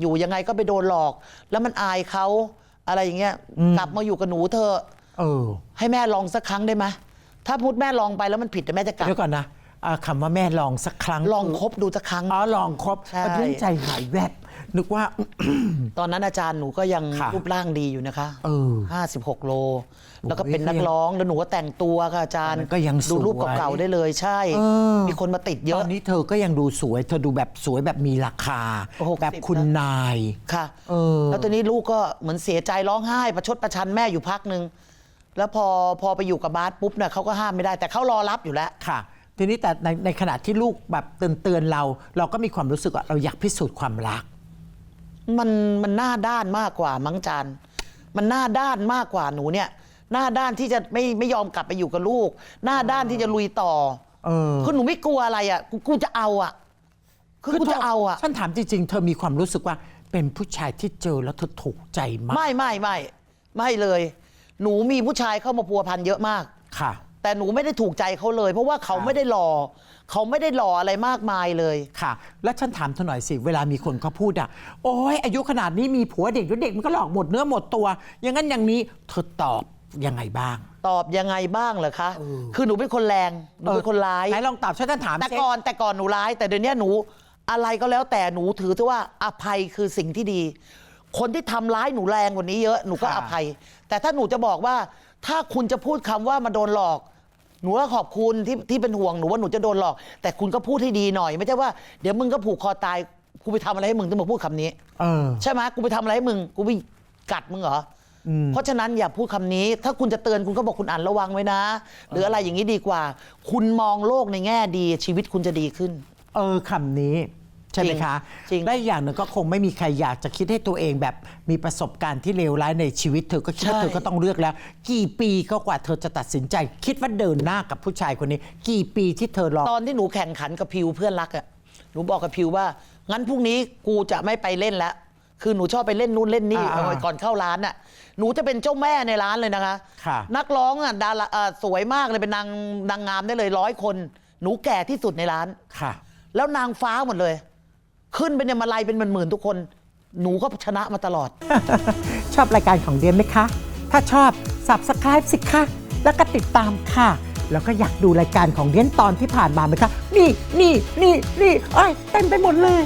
อยู่ยังไงก็ไปโดนหลอก แล้วมันอายเขาอะไรอย่างเงี้ยอืมกลับมาอยู่กับหนูเธอะเออให้แม่ลองสักครั้งได้ไหมถ้าพูดแม่ลองไปแล้วมันผิดแต่แม่จะกลับเดี๋ยวก่อนนะอ่าคำว่าแม่ลองสักครั้งลองคบดูสักครั้ง อ๋อลองครบใช่เรื่องใจหายแวบ นึกว่า ตอนนั้นอาจารย์หนูก็ยังค่ะรูปร่างดีอยู่นะคะเออ56โล แล้วก็เป็นนักร้องแล้วหนูก็แต่งตัวค่ะอาจารย์มันก็ยังสวยดูรูปเก่าๆได้เลยใช่ เออ มีคนมาติดเยตออะ นนี้เธอก็ยังดูสวย เธอดูแบบสวยแบบมีราคาหกสิบแบบคุณนาย ค่ะเออ แล้วตอนนี้ลูกก็เหมือนเสียใจร้องไห้ ประชดประชันแม่อยู่พักหนึ่งแล้วพอพอไปอยู่กับบาสปุ๊บเนี่ยเขาก็ห้ามไม่ได้แต่เขารอรับอยู่แล้ว ค่ะ ทีนี้แต่ในในขณะที่ลูกแบบเตือนเตือนๆเรา เราก็มีความรู้สึกว่าเราอยากพิสูจน์ความรัก มันมันหน้าด้านมากกว่ามั้งจานมันหน้าด้านมากกว่าหนูเนี่ย หน้าด้านที่จะไม่ไม่ยอมกลับไปอยู่กับลูก หน้าด้านที่จะลุยต่อเออคือหนูไม่กลัวอะไรอะกูกูจะเอาอะ คือกูจะเอาอะ ฉันถามจริงๆ เธอมีความรู้สึกว่าเป็นผู้ชายที่เจอแล้วเธอถูกใจมาก ไม่ไม่ไม่ไม่เลย หนูมีผู้ชายเข้ามาพัวพันเยอะมาก ค่ะ แต่หนูไม่ได้ถูกใจเขาเลย เพราะว่าเขาครับไม่ได้หล่อเขาไม่ได้หล่ออะไรมากมายเลย ค่ะ แล้วฉันถามเธอหน่อยสิ เวลามีคนเขาพูดอะโอ้ยอายุขนาดนี้มีผัวเด็กแล้วเด็กมันก็หลอกหมดเนื้อหมดตัว อย่างนั้นอย่างนี้เธอตอบยังไงบ้าง ตอบยังไงบ้างเหรอคะเออคือหนูเป็นคนแรงหนูเป็นคนร้าย ไหนลองตอบฉันถามแต่สิ ก่อนแต่ก่อนหนูร้ายแต่เดี๋ยวนี้หนูอะไรก็แล้วแต่หนูถือซะว่าอภัยคือสิ่งที่ดี คนที่ทำร้ายหนูแรงกว่านี้เยอะหนูก็อภัย แต่ถ้าหนูจะบอกว่าถ้าคุณจะพูดคำว่ามาโดนหลอก หนูก็ขอบคุณที่ที่เป็นห่วงหนูว่าหนูจะโดนหลอก แต่คุณก็พูดให้ดีหน่อย ไม่ใช่ว่าเดี๋ยวมึงก็ผูกคอตายกูไปทำอะไรให้มึงต้องมาพูดคำนี้ เออ ใช่ไหมกูไปทำอะไรให้มึง กูไปกัดมึงเหรออม เพราะฉะนั้นอย่าพูดคำนี้ ถ้าคุณจะเตือนคุณก็บอกคุณอ่านระวังไว้นะ หรืออะไรอย่างนี้ดีกว่า คุณมองโลกในแง่ดีชีวิตคุณจะดีขึ้น เออคำนี้ ใช่ไหมคะจริงและอีกอย่างหนึ่งก็คงไม่มีใครอยากจะคิดให้ตัวเองแบบมีประสบการณ์ที่เลวร้ายในชีวิตเธอก็คิดว่าใช่ เธอก็ต้องเลือกแล้ว กี่ปีก็กว่าเธอจะตัดสินใจ คิดว่าเดินหน้ากับผู้ชายคนนี้ กี่ปีที่เธอรอ ตอนที่หนูแข่งขันกับพิวเพื่อนรักอะหนูบอกกับพิวว่า งั้นพรุ่งนี้กูจะไม่ไปเล่นแล้ว คือหนูชอบไปเล่นนู่นเล่นนี่อ่าๆเอาก่อนเข้าร้านน่ะหนูจะเป็นเจ้าแม่ในร้านเลยนะคะ ค่ะ นักร้องอะดาราเอ่อสวยมากเลยเป็นนางนางงามได้เลยร้อยคน หนูแก่ที่สุดในร้าน ค่ะ แล้วนางฟ้าหมดเลย ขึ้นเป็นยมาลัยเป็นหมื่นๆทุกคน หนูก็ชนะมาตลอด ชอบรายการของเดียนไหมคะ ถ้าชอบ subscribe สิคะ แล้วก็ติดตามค่ะ แล้วก็อยากดูรายการของเดียนตอนที่ผ่านมาไหมคะ นี่นี่นี่นี่ไอ้ยเต็มไปหมดเลย